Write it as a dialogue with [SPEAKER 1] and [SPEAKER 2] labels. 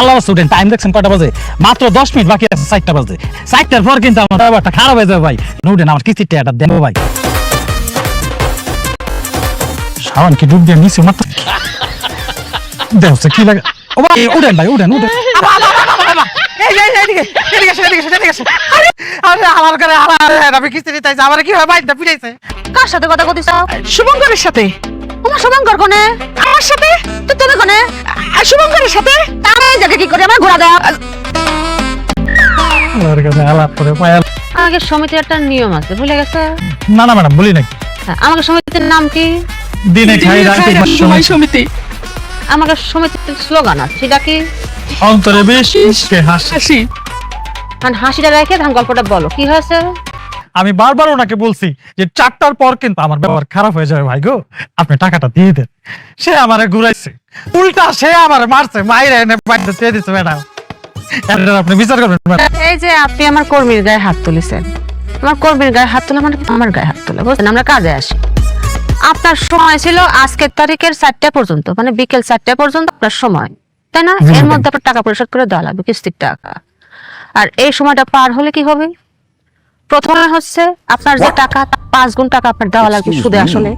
[SPEAKER 1] আল্লাহ student time দেখছেন কয়টা বাজে? মাত্র দশ মিনিট বাকি আছে চারটা বাজে। চারটার পর কিন্তু আমার ব্যাপারটা খারাপ হয়ে যাবে ভাই। উঠেন আমার কিস্তির টাকাটা দেন ভাই। সাবান কি ডুব দিয়ে নিচে মাত্র? দেখছে কি লাগে? ও ভাই উঠেন ভাই উঠেন
[SPEAKER 2] করে, হয়,
[SPEAKER 3] সাথে কথা
[SPEAKER 2] শুভঙ্করের সাথে।
[SPEAKER 3] তোমার শুভঙ্কর কোনে?
[SPEAKER 2] আমার সাথে?
[SPEAKER 3] তো তুমি কোনে?
[SPEAKER 2] আর শুভঙ্করের সাথে?
[SPEAKER 3] কি করে আমার ঘোরা
[SPEAKER 1] কাছে আলাপ করে পায়াল।
[SPEAKER 3] আমাকে সমিতির একটা নিয়ম আছে ভুলে গেছে?
[SPEAKER 1] না না ম্যাডাম বলি নাকি?
[SPEAKER 3] হ্যাঁ, আমাকে সমিতির নাম কি?
[SPEAKER 1] দিনে খাই রাতে
[SPEAKER 2] সময় সমিতি।
[SPEAKER 3] আমাকে সমিতির স্লোগান আছে সেটা কি?
[SPEAKER 1] অন্তরে বেশ হাসি
[SPEAKER 3] হাসিটা রেখে ধান গল্পটা বলো কি হয়েছে?
[SPEAKER 1] আমি বারবার ওনাকে বলছি যে চারটার পর কিন্তু আমার ব্যবহার খারাপ হয়ে যাবে ভাই গো। আপনি টাকাটা দিয়ে দেন। সে আমারে ঘুরাইছে। উল্টা সে আমার মারছে মাইরে এনে চেয়ে দিচ্ছে ম্যাডাম। আপনি বিচার করবেন ম্যাডাম।
[SPEAKER 3] এই যে আপনি আমার কর্মীর গায়ে হাত তুলেছেন। আমার কর্মীর গায়ে হাত তোলা মানে আমার গায়ে হাত তোলা বুঝলেন আমরা কাজে আসি। আপনার সময় ছিল আজকের তারিখের চারটা পর্যন্ত মানে বিকেল চারটা পর্যন্ত আপনার সময়। তাই না? এর মধ্যে আপনার টাকা পরিশোধ করে দেওয়া লাগবে কিস্তির টাকা। আর এই সময়টা পার হলে কি হবে? প্রথমে হচ্ছে আপনার যে টাকা পাঁচ গুণ টাকা আপনার দেওয়া লাগবে সুদে আসলে।